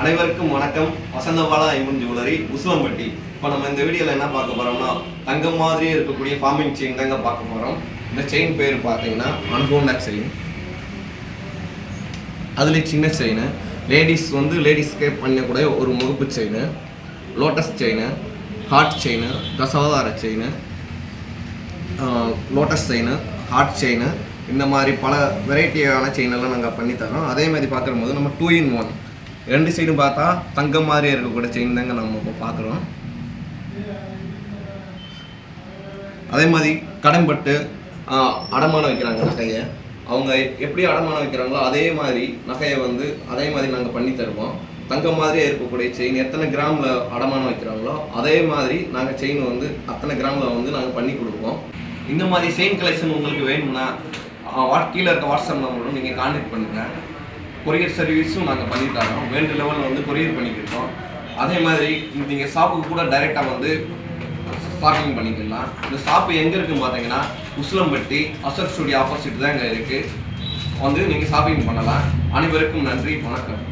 அனைவருக்கும் வணக்கம். வசந்தபாலா ஐம்பன் ஜுவல்லரி உசுவம்பட்டி. இப்போ நம்ம இந்த வீடியோவில் என்ன பார்க்க போகிறோம்னா தங்கம் மாதிரியே இருக்கக்கூடிய ஃபார்மிங் செயின் தாங்க பார்க்க போகிறோம் இந்த செயின் பேர் பார்த்தீங்கன்னா அன்கோண்டா செயின் அதில் சின்ன செயின் லேடிஸ் வந்து லேடிஸ்க்கே பண்ணக்கூடிய ஒரு முகப்பு chain lotus chain heart chain Dasavatara chain lotus chain heart chain இந்த மாதிரி பல வெரைட்டியான செயின் எல்லாம் நாங்கள் பண்ணி தரோம் அதே மாதிரி பார்க்கும்போது நம்ம டூ இன் ஒன் ரெண்டு சைடும் பார்த்தா தங்கம் மாதிரி இருக்கக்கூடிய செயின் தாங்க நம்ம இப்போ பார்க்குறோம். அதே மாதிரி கடன்பட்டு அடமானம் வைக்கிறாங்க நகையை. அவங்க எப்படி அடமானம் வைக்கிறாங்களோ அதே மாதிரி நகையை வந்து அதே மாதிரி நாங்கள் பண்ணி தருவோம். தங்கம் மாதிரியே இருக்கக்கூடிய செயின் எத்தனை கிராமில் அடமானம் வைக்கிறாங்களோ அதே மாதிரி நாங்கள் செயின் வந்து அத்தனை கிராமில் வந்து நாங்கள் பண்ணி கொடுப்போம். இந்த மாதிரி செயின் கலெக்ஷன் உங்களுக்கு வேணும்னா வாட் கீழே இருக்க வாட்ஸ்அப் நம்பரும் நீங்கள் கான்டாக்ட் பண்ணுங்கள் கொரியர் சர்வீஸும் நாங்கள் பண்ணித்தரோம். வேண்டு லெவலில் வந்து கொரியர் பண்ணிக்கிட்டோம். அதே மாதிரி நீங்கள் ஷாப்புக்கு கூட டைரெக்டாக வந்து ஷாப்பிங் பண்ணிக்கலாம். இந்த ஷாப்பு எங்கே இருக்குன்னு பார்த்தீங்கன்னா உசிலம்பட்டி அசர் ஸ்டுடியோ ஆப்போசிட் தான் இங்கே இருக்குது வந்து நீங்கள் ஷாப்பிங் பண்ணலாம். அனைவருக்கும் நன்றி வணக்கம்.